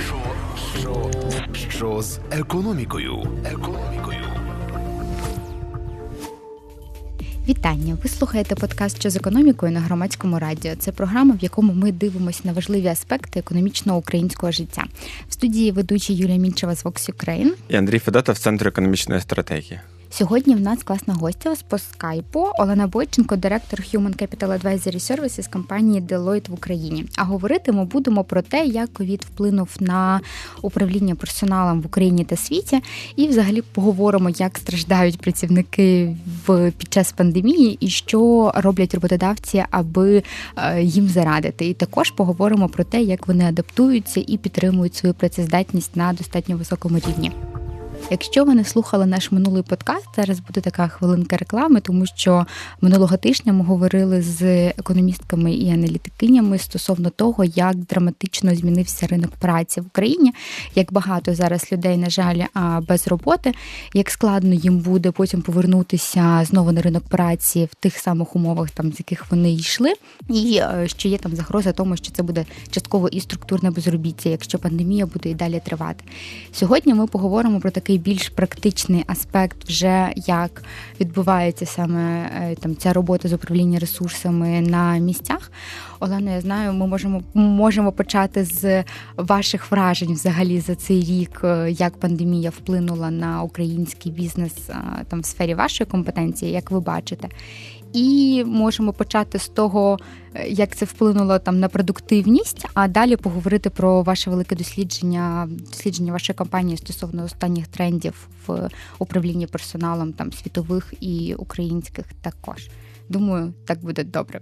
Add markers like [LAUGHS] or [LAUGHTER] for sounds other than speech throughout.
Що, що, що з економікою? Економікою. Вітання! Ви слухаєте подкаст «Що з економікою на громадському радіо. Це програма, в якому ми дивимося на важливі аспекти економічного українського життя. В студії ведучі Юлія Мінчева з Vox Ukraine. І Андрій Федотов, Центр економічної стратегії. Сьогодні в нас класна гостя по скайпу Олена Бойченко, директор Human Capital Advisory Services компанії Deloitte в Україні. А говорити ми будемо про те, як ковід вплинув на управління персоналом в Україні та світі, і взагалі поговоримо, як страждають працівники в під час пандемії і що роблять роботодавці, аби е, їм зарадити. І також поговоримо про те, як вони адаптуються і підтримують свою працездатність на достатньо високому рівні. Якщо ви не слухали наш минулий подкаст, зараз буде така хвилинка реклами, тому що минулого тижня ми говорили з економістками і аналітикинями стосовно того, як драматично змінився ринок праці в Україні, як багато зараз людей, на жаль, без роботи, як складно їм буде потім повернутися знову на ринок праці в тих самих умовах, там з яких вони йшли, і е, що є там загроза тому, що це буде частково і структурне безробіття, якщо пандемія буде і далі тривати. Сьогодні ми поговоримо про такий більш практичний аспект, вже як відбувається саме е, там ця робота з управління ресурсами на місцях. Олено, я знаю, ми можемо можемо почати з ваших вражень взагалі за цей рік, е, як пандемія вплинула на український бізнес е, там в сфері вашої компетенції, як ви бачите. І можемо почати з того, е, як це вплинуло там на продуктивність, а далі поговорити про ваше велике дослідження, дослідження вашої компанії стосовно останніх трендів в управлінні персоналом, там світових і українських також. Думаю, так буде добре.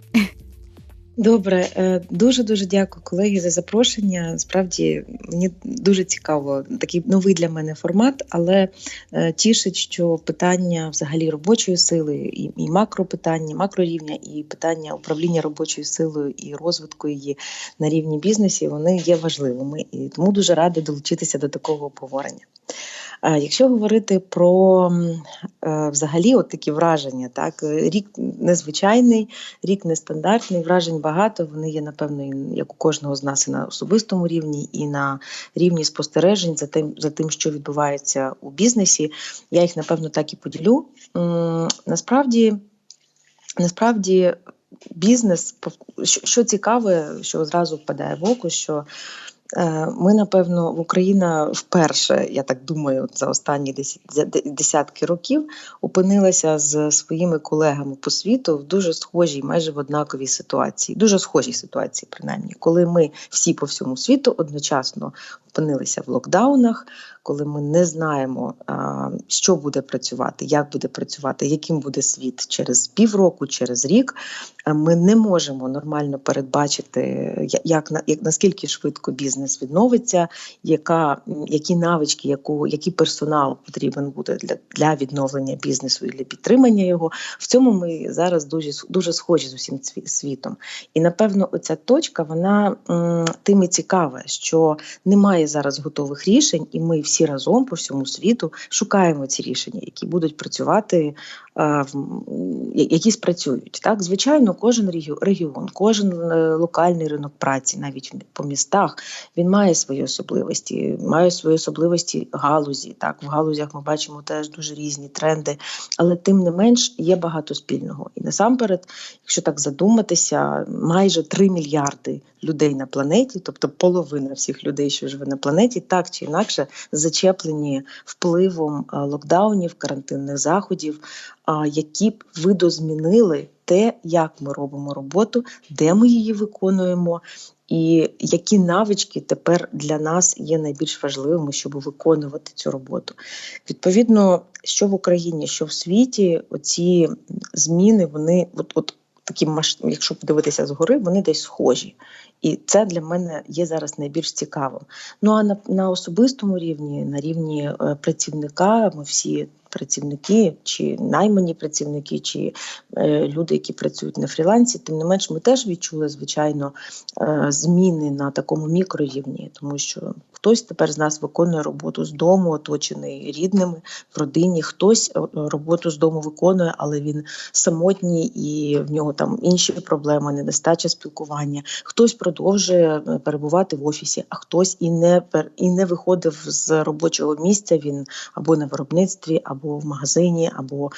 Добре, дуже дуже дякую, колеги, за запрошення. Справді мені дуже цікаво такий новий для мене формат, але е, тішить, що питання взагалі робочої сили, і і макропитання, макрорівня, і питання управління робочою силою і розвитку її на рівні бізнесі вони є важливими. І тому дуже рада долучитися до такого обговорення. Якщо говорити про е, взагалі от такі враження, так рік незвичайний, рік нестандартний, вражень багато. Вони є, напевно, як у кожного з нас і на особистому рівні, і на рівні спостережень за тим, за тим, що відбувається у бізнесі. Я їх напевно так і поділю. Насправді, насправді, бізнес що цікаве, що одразу впадає в око, що Е, ми, напевно, в Україна вперше, я так думаю, за останні десятки років опинилася з своїми колегами по світу в дуже схожій, майже в однаковій ситуації, дуже схожій ситуації, принаймні, коли ми всі по всьому світу одночасно опинилися в локдаунах, коли ми не знаємо, що буде працювати, як буде працювати, яким буде світ через півроку, через рік. Ми не можемо нормально передбачити, як як наскільки швидко бізнес відновиться, яка які навички, яку який персонал потрібен буде для для відновлення бізнесу і для підтримання його. В цьому ми зараз дуже дуже схожі з усім світом. І напевно, оця точка вона тим і цікава, що немає зараз готових рішень, і ми всі разом по всьому світу шукаємо ці рішення, які будуть працювати які спрацюють. Так, Звичайно, кожен регіон, кожен е, локальний ринок праці, навіть по містах, він має свої особливості, має свої особливості галузі. Так, В галузях ми бачимо теж дуже різні тренди, але тим не менш є багато спільного. І насамперед, якщо так задуматися, майже 3 мільярди людей на планеті, тобто половина всіх людей, що живе на планеті, так чи інакше зачеплені впливом локдаунів, карантинних заходів які б видозмінили те, як ми робимо роботу, де ми її виконуємо, і які навички тепер для нас є найбільш важливими, щоб виконувати цю роботу. Відповідно, що в Україні, що в світі, оці зміни, вони от, от такі якщо подивитися згори, вони десь схожі. І це для мене є зараз найбільш цікавим. Ну а на на особистому рівні, на рівні е, працівника, ми всі працівники, чи наймані працівники, чи е, люди, які працюють на фрілансі, тим не менш, ми теж відчули звичайно е, зміни на такому мікрорівні, тому що хтось тепер з нас виконує роботу з дому, оточений рідними в родині, хтось е, роботу з дому виконує, але він самотній і в нього там інші проблеми, недостача спілкування. Хтось продовжує перебувати в офісі, а хтось і не і не виходив з робочого місця. Він або на виробництві, або в магазині, або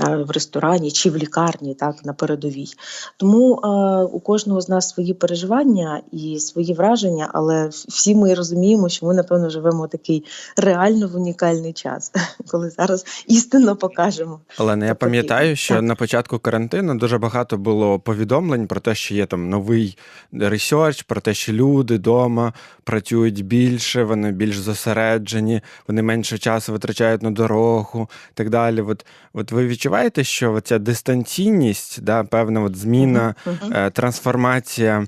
е, в ресторані чи в лікарні, так на передовій. Тому е, у кожного з нас свої переживання і свої враження, але всі ми розуміємо, що ми напевно живемо такий реально в унікальний час, [LAUGHS] коли зараз істинно покажемо. Але не я пам'ятаю, що так. на початку карантину дуже багато було повідомлень про те, що є там новий ресерч, про те, що люди вдома працюють більше, вони більш зосереджені, вони менше часу витрачають на дорогу і так далі. От от ви відчуваєте, що ця дистанційність, да, певна от зміна, mm-hmm. трансформація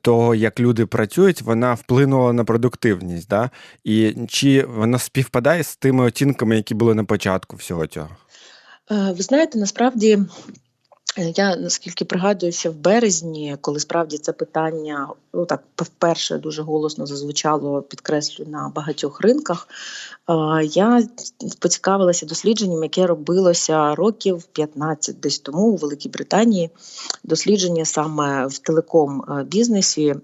того, як люди працюють, вона вплинула на продуктивність. Да? І чи вона співпадає з тими оцінками, які були на початку всього цього? Е, ви знаєте, насправді я наскільки пригадуюся в березні, коли справді це питання ну так вперше дуже голосно зазвучало, підкреслю на багатьох ринках. Я поцікавилася дослідженням, яке робилося років 15 десь тому у Великій Британії. Дослідження саме в телеком бізнесі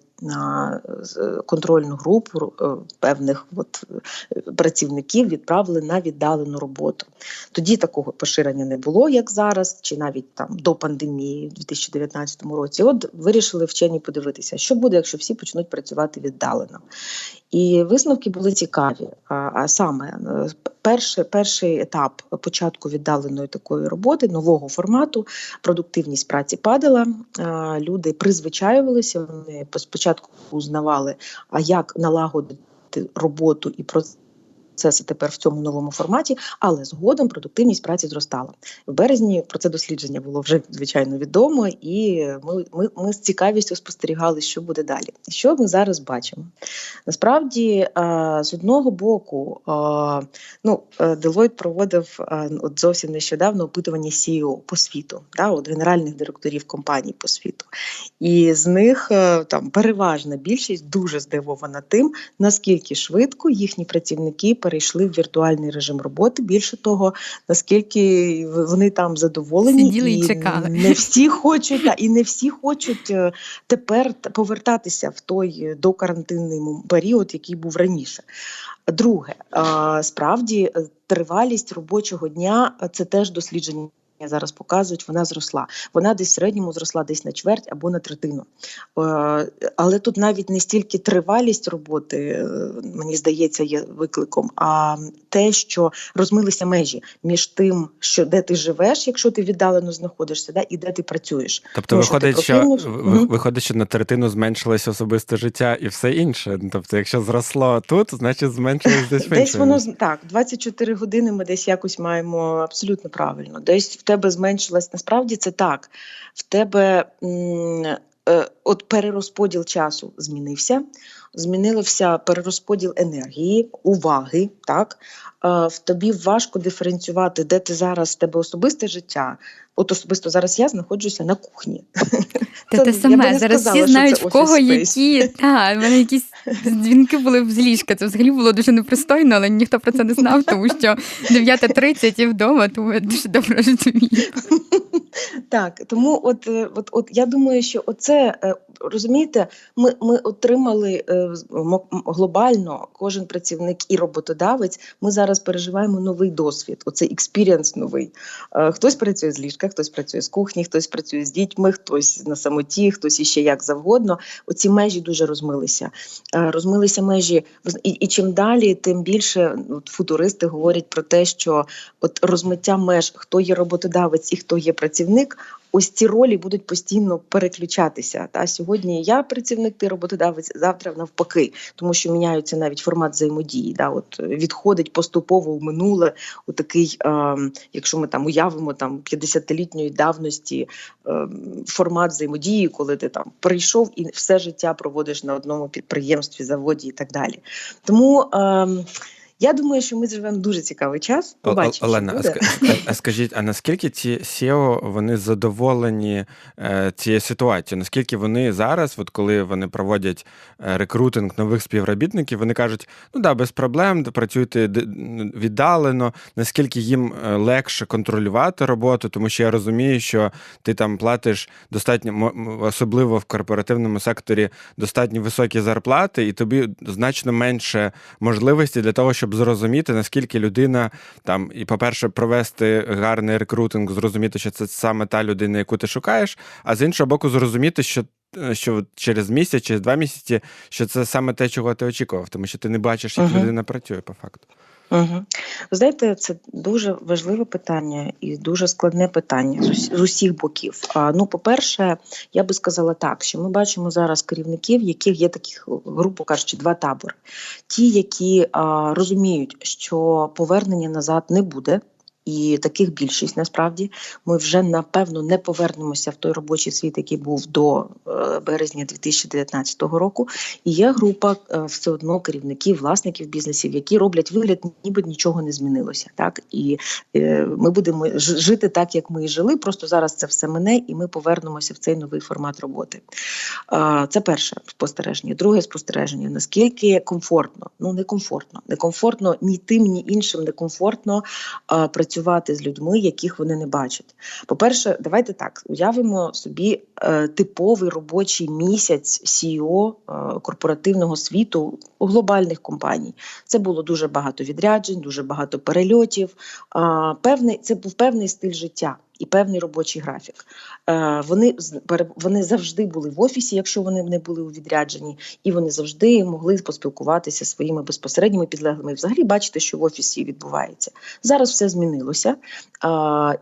контрольну групу е, певних от, працівників відправили на віддалену роботу. Тоді такого поширення не було, як зараз, чи навіть там до пандемії у 2019 році. От вирішили вчені подивитися, що буде, якщо всі почнуть працювати віддалено. І висновки були цікаві. А, саме е, перший, перший етап початку віддаленої такої роботи, нового формату, продуктивність праці падала. Люди призвичаювалися. Вони спочатку узнавали, а як налагодити роботу і процес процеси тепер в цьому новому форматі, але згодом продуктивність праці зростала. В березні про це дослідження було вже звичайно відомо, і ми ми, ми з цікавістю спостерігали, що буде далі. Що ми зараз бачимо? Насправді, з одного боку, ну Deloitte проводив от зовсім нещодавно опитування CEO по світу, да, от генеральних директорів компаній по світу, і з них там переважна більшість дуже здивована тим, наскільки швидко їхні працівники перейшли в віртуальний режим роботи. Більше того, наскільки вони там задоволені Сиділи і, і чекали. Не всі хочуть, і не всі хочуть е, тепер повертатися в той докарантинний період, який був раніше. Друге, справді е, тривалість робочого дня це теж дослідження зараз показують, вона зросла. Вона десь в середньому зросла десь на чверть або на третину. Е, але тут навіть не стільки тривалість роботи, е, мені здається, є викликом, а те, що розмилися межі між тим, що де ти живеш, якщо ти віддалено знаходишся, да, і де ти працюєш. Тобто, Тому, виходить, що, профільну... виходить, що на третину зменшилось особисте життя і все інше. Тобто, якщо зросло тут, значить зменшилось десь Десь воно так, 24 години. Ми десь якось маємо абсолютно правильно. Десь тебе зменшилась. Насправді це так. В тебе е, от перерозподіл часу змінився, змінився перерозподіл енергії, уваги. так? Е, в тобі важко диференціювати, де ти зараз в тебе особисте життя. От особисто зараз я знаходжуся на кухні. Та те саме зараз сказала, всі знають в кого які. Так, в мене якісь дзвінки були з ліжка. Це взагалі було дуже непристойно, але ніхто про це не знав, тому що 9.30 і вдома, тому я дуже добре розумію. Так, тому от е, от, от я думаю, що оце е, розумієте, ми ми отримали е, глобально кожен працівник і роботодавець. Ми зараз переживаємо новий досвід. Оцей експірієнс новий. Хтось працює з ліжка, хтось працює з кухні, хтось працює з дітьми, хтось на самоті, хтось іще як завгодно. Оці межі дуже розмилися. Розмилися межі і, і чим далі, тим більше от, футуристи говорять про те, що от розмиття меж, хто є роботодавець і хто є працівник, ось ці ролі будуть постійно переключатися. Та сьогодні я працівник, ти роботодавець, завтра навпаки, тому що міняються навіть формат взаємодії. Да, от відходить поступово в минуле у такий, е, якщо ми там уявимо там 50-літньої давності е, формат взаємодії, коли ти там прийшов і все життя проводиш на одному підприємстві, заводі і так далі. Тому. Е, Я думаю, що ми живемо дуже цікавий час. Побачимо, Олена, що буде. А, а скажіть, а наскільки ці SEO вони задоволені е, цією ситуацією? Наскільки вони зараз, от коли вони проводять е, рекрутинг нових співробітників, вони кажуть, ну да, без проблем, працюйте віддалено, наскільки їм е, легше контролювати роботу, тому що я розумію, що ти там платиш достатньо особливо в корпоративному секторі достатньо високі зарплати, і тобі значно менше можливості для того, щоб зрозуміти, наскільки людина там, і, по-перше, провести гарний рекрутинг, зрозуміти, що це саме та людина, яку ти шукаєш, а з іншого боку, зрозуміти, що. Що через місяць, через два місяці, що це саме те, чого ти очікував, тому що ти не бачиш, як uh-huh. людина працює по факту. Угу. Знаєте, це дуже важливе питання і дуже складне питання з усіх боків. А, Ну, по-перше, я би сказала так, що ми бачимо зараз керівників, яких є таких, грубо кажучи, два табори. Ті, які а, розуміють, що повернення назад не буде. І таких більшість насправді ми вже напевно не повернемося в той робочий світ, який був до е, березня 2019 року. І є група е, все одно керівників, власників бізнесів, які роблять вигляд, ніби нічого не змінилося. Так і е, ми будемо жити так, як ми і жили. Просто зараз це все мине, і ми повернемося в цей новий формат роботи. Це перше спостереження. Друге спостереження: наскільки комфортно, ну не комфортно, некомфортно ні тим, ні іншим некомфортно працювати працювати з людьми, яких вони не бачать. По-перше, давайте так уявимо собі е, типовий робочий місяць CEO е, корпоративного світу глобальних компаній. Це було дуже багато відряджень, дуже багато перельотів. Е, певний це був певний стиль життя і певний робочий графік. Е, вони вони завжди були в офісі, якщо вони не були у відрядженні, і вони завжди могли поспілкуватися своїми безпосередніми підлеглими. Взагалі бачите, що в офісі відбувається. Зараз все змінилося,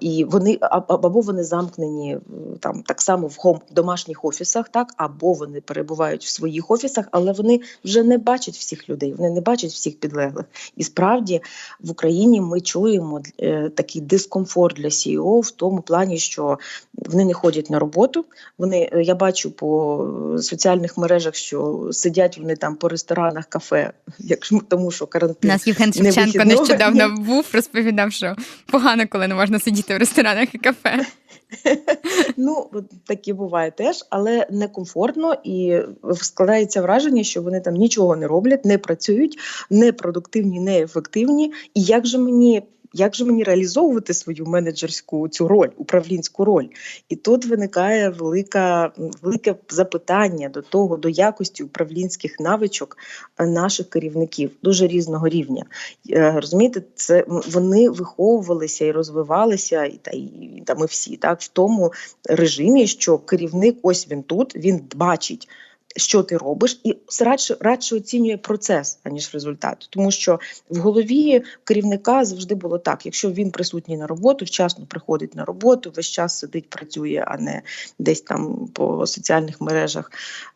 і вони або вони замкнені там так само в хом домашніх офісах, так або вони перебувають в своїх офісах, але вони вже не бачать всіх людей, вони не бачать всіх підлеглих. І справді в Україні ми чуємо е, такий дискомфорт для CEO в тому плані, що вони не ходять на роботу. Вони е, я бачу по соціальних мережах, що сидять вони там по ресторанах, кафе, [LAUGHS] якщо тому, що карантин У нас Євген Шевченко нещодавно [LAUGHS] був, розповідав, що погано, коли не можна сидіти в ресторанах і кафе. [LAUGHS] Ну, такі буває теж, але некомфортно і складається враження, що вони там нічого не роблять, не працюють, не продуктивні, не ефективні. І як же мені як же мені реалізовувати свою менеджерську цю роль, управлінську роль? І тут виникає велика, велике запитання до того, до якості управлінських навичок е, наших керівників дуже різного рівня. Е, розумієте, це вони виховувалися і розвивалися, і та і та ми всі так в тому режимі, що керівник, ось він тут, він бачить що ти робиш, і радше радше оцінює процес, аніж результат. Тому що в голові керівника завжди було так: якщо він присутній на роботу, вчасно приходить на роботу, весь час сидить, працює, а не десь там по соціальних мережах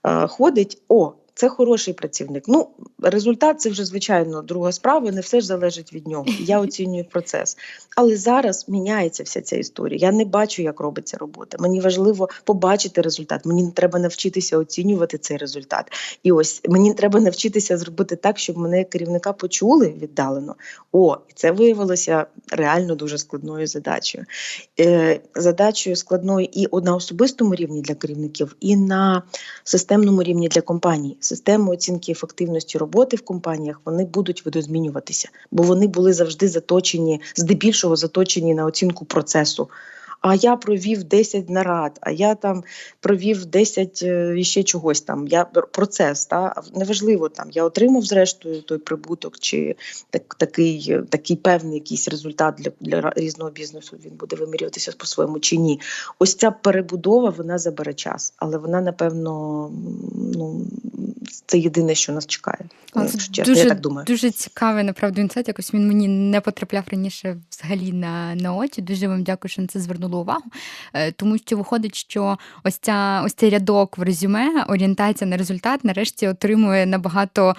е, ходить. О, це хороший працівник. Ну, результат це вже звичайно друга справа. Не все ж залежить від нього. Я оцінюю процес. Але зараз міняється вся ця історія. Я не бачу, як робиться робота. Мені важливо побачити результат. Мені треба навчитися оцінювати цей результат. І ось мені треба навчитися зробити так, щоб мене керівника почули віддалено. О, і це виявилося реально дуже складною задачею. Е, Задачею складною і на особистому рівні для керівників, і на системному рівні для компаній системи оцінки ефективності роботи в компаніях вони будуть видозмінюватися, бо вони були завжди заточені, здебільшого заточені на оцінку процесу а я провів 10 нарад, а я там провів 10 е, ще чогось там. Я процес, та неважливо там. Я отримав зрештою той прибуток, чи так, такий такий певний якийсь результат для для різного бізнесу. Він буде вимірюватися по-своєму чи ні. Ось ця перебудова вона забере час, але вона напевно ну це єдине, що нас чекає. чесно, дуже, я так думаю. Дуже цікавий, направду, інсайт. Якось він мені не потрапляв раніше взагалі на на очі. Дуже вам дякую, що на це звернули увагу. Е, тому що виходить, що ось ця ось цей рядок в резюме, орієнтація на результат, нарешті отримує набагато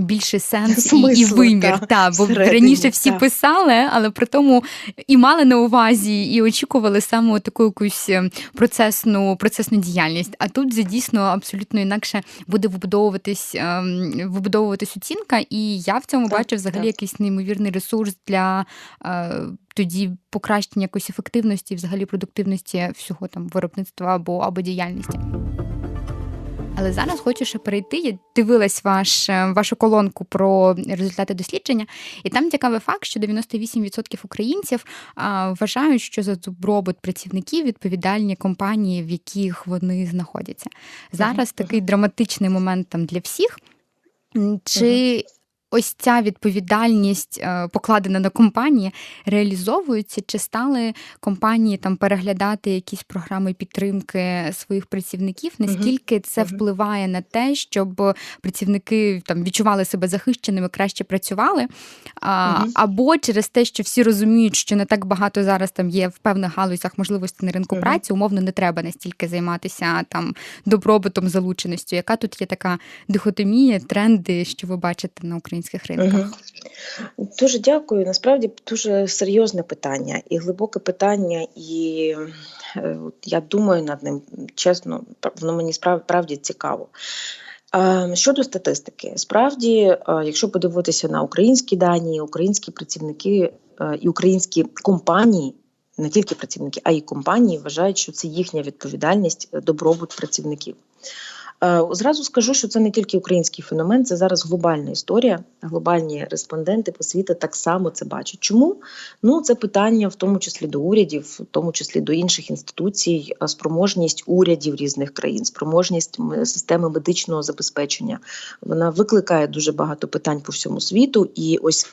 більший сенс і і вимір. Та, та бо раніше всі та. писали, але при тому і мали на увазі, і очікували саме таку якусь ем, процесну процесну діяльність. А тут дійсно абсолютно інакше буде вибудовуватись ем, вибудовуватись оцінка, і я в цьому так, бачу взагалі так. якийсь неймовірний ресурс для е, тоді покращення якоїсь ефективності, взагалі продуктивності всього там виробництва або або діяльності. Але зараз хочу ще перейти. Я дивилась ваш, е, вашу колонку про результати дослідження, і там цікавий факт, що 98% українців а, вважають, що за добробут працівників відповідальні компанії, в яких вони знаходяться. Зараз такий драматичний момент там для всіх. Чи ось ця відповідальність, е, покладена на компанії, реалізовується, чи стали компанії там переглядати якісь програми підтримки своїх працівників? Наскільки це впливає на те, щоб працівники там відчували себе захищеними, краще працювали? А, Або через те, що всі розуміють, що не так багато зараз там є в певних галузях можливостей на ринку праці, умовно не треба настільки займатися там добробутом, залученістю. Яка тут є така дихотомія, тренди, що ви бачите на українській українських ринках? Угу. Дуже дякую. Насправді дуже серйозне питання і глибоке питання, і е, я думаю над ним чесно, воно мені справді цікаво. Щодо статистики, справді, е, якщо подивитися на українські дані, українські працівники е, і українські компанії. Не тільки працівники, а й компанії вважають, що це їхня відповідальність добробут працівників. Е, зразу скажу, що це не тільки український феномен, це зараз глобальна історія. Глобальні респонденти по світу так само це бачать. Чому? Ну це питання, в тому числі до урядів, в тому числі до інших інституцій, е, спроможність урядів різних країн, спроможність системи медичного забезпечення. Вона викликає дуже багато питань по всьому світу, і ось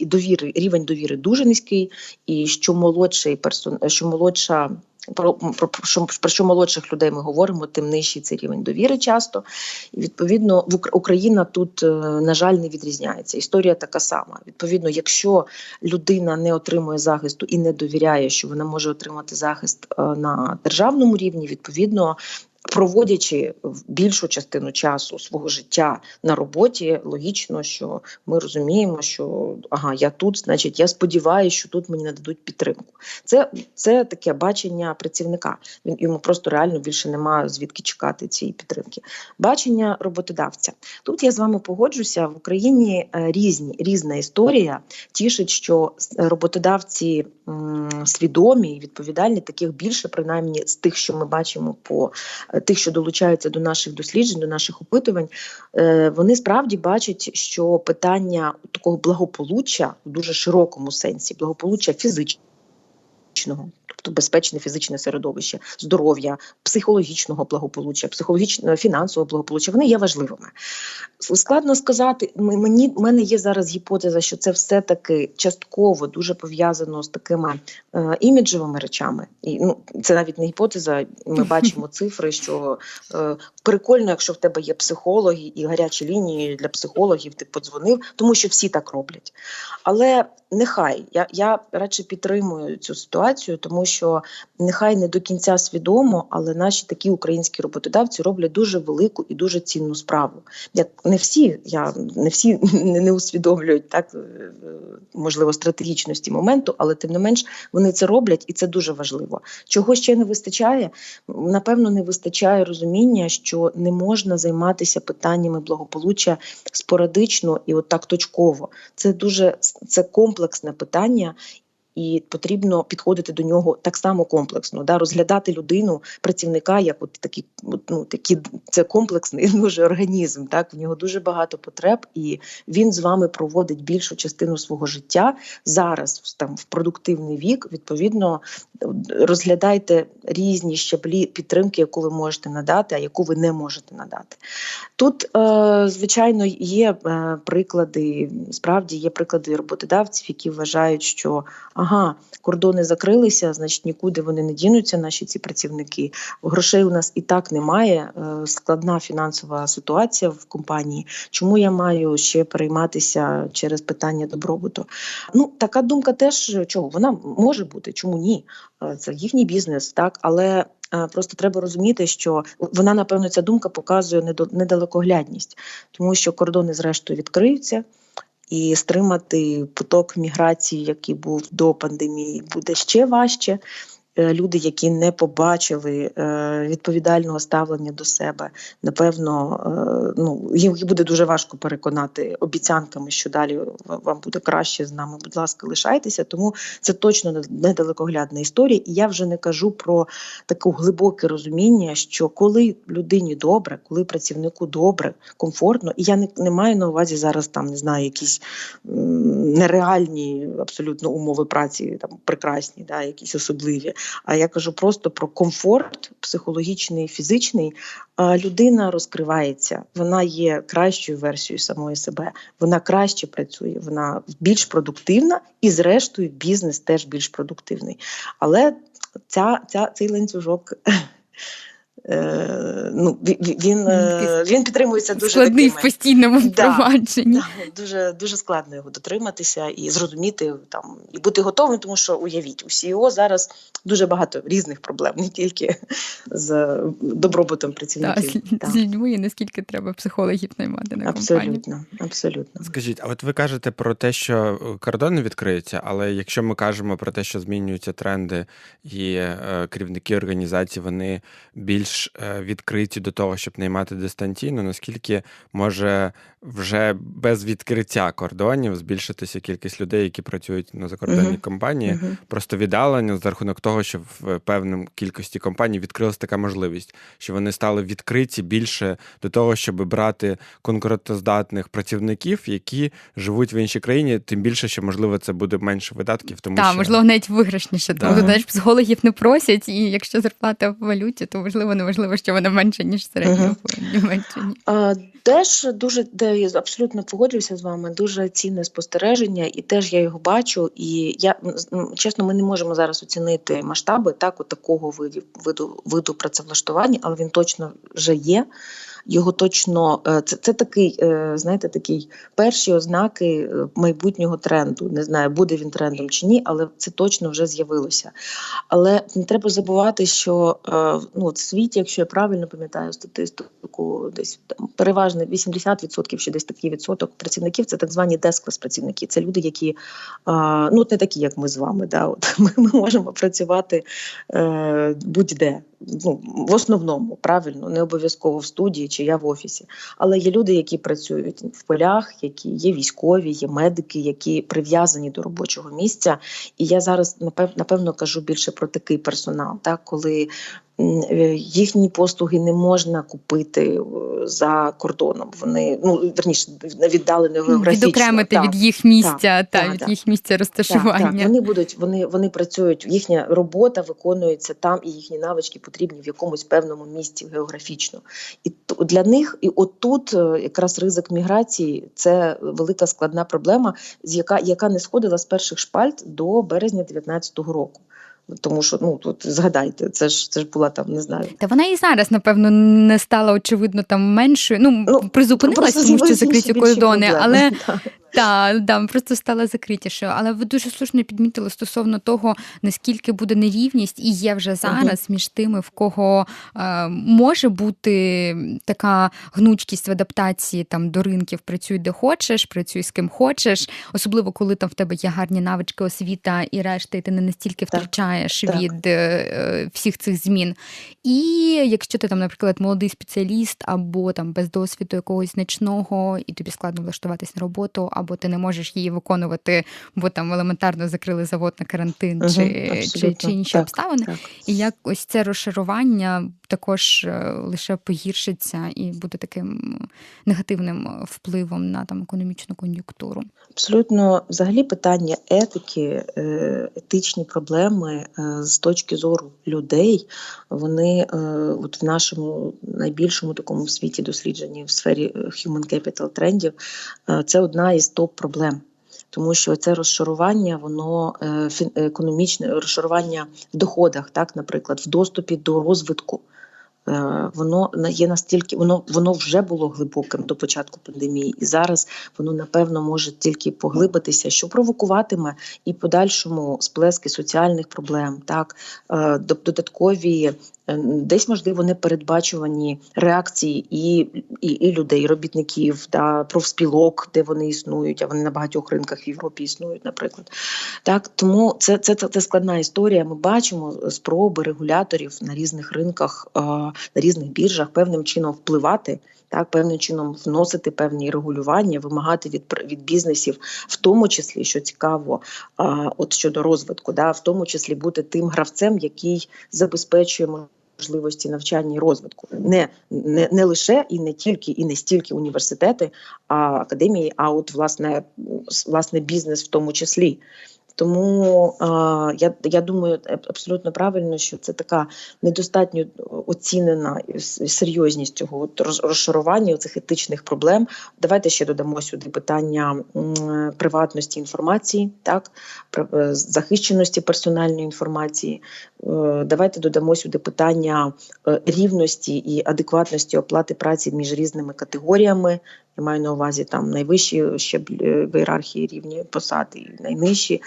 довіри, рівень довіри дуже низький. І що молодший персон, що молодша про, про що про що молодших людей ми говоримо, тим нижчий цей рівень довіри часто. І відповідно Україна тут, е, на жаль, не відрізняється. Історія така сама. Відповідно, якщо людина не отримує захисту і не довіряє, що вона може отримати захист е, на державному рівні, відповідно проводячи більшу частину часу свого життя на роботі, логічно, що ми розуміємо, що ага, я тут, значить, я сподіваюся, що тут мені нададуть підтримку. Це це таке бачення працівника. Він йому просто реально більше немає звідки чекати цієї підтримки. Бачення роботодавця. Тут я з вами погоджуся в Україні е, різні різна історія. Тішить, що роботодавці м, свідомі і відповідальні, таких більше, принаймні з тих, що ми бачимо по тих, що долучаються до наших досліджень, до наших опитувань, е, вони справді бачать, що питання такого благополуччя в дуже широкому сенсі, благополуччя фізичного тобто безпечне фізичне середовище, здоров'я, психологічного благополуччя, психологічного фінансового благополуччя, вони є важливими. Складно сказати, мені в мене є зараз гіпотеза, що це все-таки частково дуже пов'язано з такими е, іміджевими речами. І ну це навіть не гіпотеза. Ми бачимо [LAUGHS] цифри, що е, прикольно, якщо в тебе є психологи і гарячі лінії для психологів, ти подзвонив, тому що всі так роблять. Але нехай я я радше підтримую цю ситуацію, тому що нехай не до кінця свідомо, але наші такі українські роботодавці роблять дуже велику і дуже цінну справу. Як не всі, я не всі не, не усвідомлюють так е, можливо стратегічності моменту, але тим не менш вони це роблять, і це дуже важливо. Чого ще не вистачає? Напевно, не вистачає розуміння, що не можна займатися питаннями благополуччя спорадично і от так точково. Це дуже це комплексне питання. І потрібно підходити до нього так само комплексно, да, розглядати людину, працівника, як от такі, ну такі це комплексний [LAUGHS] дуже організм. Так в нього дуже багато потреб, і він з вами проводить більшу частину свого життя зараз. Там в продуктивний вік. Відповідно, розглядайте різні щаблі підтримки, яку ви можете надати, а яку ви не можете надати. Тут, е, звичайно, є е, приклади, справді є приклади роботодавців, які вважають, що ага, кордони закрилися, значить нікуди вони не дінуться, наші ці працівники. Грошей у нас і так немає. Е, складна фінансова ситуація в компанії. Чому я маю ще перейматися через питання добробуту? Ну, така думка теж чого вона може бути, чому ні? Е, це їхній бізнес, так але. Е, просто треба розуміти, що вона, напевно, ця думка показує недалекоглядність, тому що кордони, зрештою, відкриються, і стримати поток міграції, який був до пандемії, буде ще важче. Е, люди, які не побачили е, відповідального ставлення до себе, напевно, е, ну їм буде дуже важко переконати обіцянками, що далі вам буде краще з нами. Будь ласка, лишайтеся. Тому це точно недалекоглядна історія. І я вже не кажу про таке глибоке розуміння, що коли людині добре, коли працівнику добре, комфортно, і я не, не маю на увазі зараз там не знаю, якісь нереальні абсолютно умови праці, там прекрасні, да, якісь особливі. А я кажу просто про комфорт психологічний, фізичний. Людина розкривається, вона є кращою версією самої себе, вона краще працює, вона більш продуктивна, і, зрештою, бізнес теж більш продуктивний. Але ця, ця цей ланцюжок. Е, ну, Він е, він підтримується дуже складний такими. в постійному впровадженні. Да, да, дуже дуже складно його дотриматися і зрозуміти там і бути готовим, тому що уявіть, у CEO зараз дуже багато різних проблем, не тільки з добробутом працівників. Да, з, з людьми, наскільки треба психологів наймати на абсолютно, компанію. Абсолютно. Скажіть, а от ви кажете про те, що кордони відкриються, але якщо ми кажемо про те, що змінюються тренди, і е, керівники організацій вони більш більш е, відкриті до того, щоб наймати дистанційно, наскільки може вже без відкриття кордонів збільшитися кількість людей, які працюють на закордонній uh-huh. компанії, uh-huh. просто віддалення за рахунок того, що в певній кількості компаній відкрилась така можливість, що вони стали відкриті більше до того, щоб брати конкурентоздатних працівників, які живуть в іншій країні, тим більше, що можливо це буде менше видатків, тому так, що... можливо, навіть виграшніше. Тому знаєш, психологів не просять, і якщо зарплата в валюті, то можливо неможливо, що вона менше ніж середньо uh-huh. в Німеччині. Теж дуже де я абсолютно погоджуюся з вами. Дуже цінне спостереження, і теж я його бачу. І я чесно, ми не можемо зараз оцінити масштаби так, от такого виду виду виду працевлаштування, але він точно вже є його точно е, це це такий, е, знаєте, такий перші ознаки е, майбутнього тренду. Не знаю, буде він трендом чи ні, але це точно вже з'явилося. Але не треба забувати, що ну, в світі, якщо я правильно пам'ятаю статистику, десь там переважно 80% чи десь такий відсоток працівників це так звані десклас працівники. Це люди, які ну не такі, як ми з вами. Да, от [LAUGHS] Ми, ми можемо працювати будь-де ну, в основному правильно, не обов'язково в студії чи я в офісі. Але є люди, які працюють в полях, які є військові, є медики, які прив'язані до робочого місця. І я зараз напевно кажу більше про такий персонал, так коли їхні послуги не можна купити е, за кордоном. Вони ну верніше віддалені географічно. Відокремити від їх місця та, та, та від та, їх місця розташування. Так, так. Вони будуть, вони вони працюють. Їхня робота виконується там, і їхні навички потрібні в якомусь певному місці географічно. І для них, і отут е, якраз ризик міграції це велика складна проблема, з яка яка не сходила з перших шпальт до березня 2019 року. Тому що ну тут згадайте, це ж це ж була там, не знаю. Та вона і зараз, напевно, не стала очевидно там меншою. Ну, ну призупинилась, тому що закриті кордони, але [LAUGHS] Так, да, просто стала закритішою. Але ви дуже слушно підмітили стосовно того, наскільки буде нерівність і є вже зараз між тими, в кого е, може бути така гнучкість в адаптації там до ринків, працюй де хочеш, працюй з ким хочеш, особливо коли там в тебе є гарні навички освіта і решта, і ти не настільки втрачаєш так, від. Е, всіх цих змін. І якщо ти там, наприклад, молодий спеціаліст або там без досвіду якогось значного, і тобі складно влаштуватись на роботу або ти не можеш її виконувати, бо там елементарно закрили завод на карантин угу, чи, чи чи, інші так, обставини. Так. І як ось це розшарування також е, лише погіршиться і буде таким негативним впливом на там економічну кон'юнктуру. Абсолютно, взагалі, питання етики, е, етичні проблеми е, з точки зору людей, вони от в нашому найбільшому такому світі дослідженні в сфері human capital трендів, це одна із топ проблем. Тому що це розшарування, воно економічне розшарування в доходах, так, наприклад, в доступі до розвитку Е, воно є настільки, воно воно вже було глибоким до початку пандемії, і зараз воно напевно може тільки поглибитися, що провокуватиме і подальшому сплески соціальних проблем, так е, додаткові. Е, десь можливо непередбачувані реакції і і, і людей, робітників та профспілок, де вони існують, а вони на багатьох ринках в Європі існують, наприклад. Так тому це це, це, це складна історія. Ми бачимо спроби регуляторів на різних ринках на різних біржах певним чином впливати, так певним чином вносити певні регулювання, вимагати від від бізнесів, в тому числі що цікаво, а, от щодо розвитку, да, в тому числі бути тим гравцем, який забезпечує можливості навчання і розвитку, не не, не лише і не тільки, і не стільки університети, а академії, а от власне власне бізнес в тому числі. Тому я я думаю, абсолютно правильно, що це така недостатньо оцінена серйозність цього розшарування цих етичних проблем. Давайте ще додамо сюди питання приватності інформації, так е, захищеності персональної інформації. Е, давайте додамо сюди питання е, рівності і адекватності оплати праці між різними категоріями. Я маю на увазі там найвищі ще в ієрархії рівні посади і найнижчі.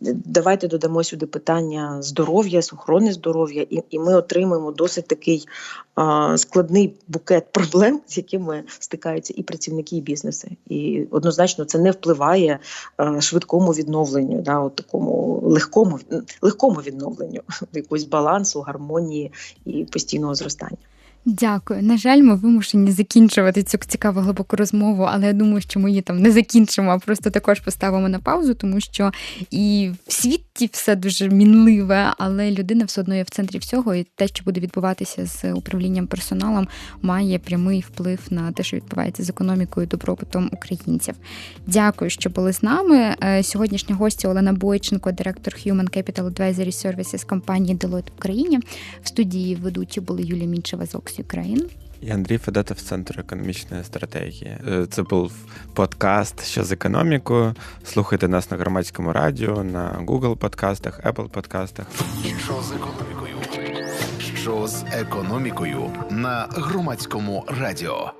Давайте додамо сюди питання здоров'я, охорони здоров'я, і і ми отримаємо досить такий а, складний букет проблем, з якими стикаються і працівники, і бізнеси. І однозначно це не впливає а, швидкому відновленню, да, от такому легкому легкому відновленню, [LAUGHS] якогось балансу, гармонії і постійного зростання. Дякую. На жаль, ми вимушені закінчувати цю цікаву глибоку розмову, але я думаю, що ми її там не закінчимо, а просто також поставимо на паузу, тому що і в світі все дуже мінливе, але людина все одно є в центрі всього, і те, що буде відбуватися з управлінням персоналом, має прямий вплив на те, що відбувається з економікою, і добробутом українців. Дякую, що були з нами. Е, сьогоднішня гостя Олена Бойченко, директор Human Capital Advisory Services компанії Deloitte в Україні. В студії ведучі були Юлія Мінчева з Fox Ukraine. І Андрій Федотов з Центру економічної стратегії. Е, це був подкаст що з економікою. Слухайте нас на громадському радіо, на Google подкастах, Apple подкастах. Що з економікою? Що з економікою на громадському радіо?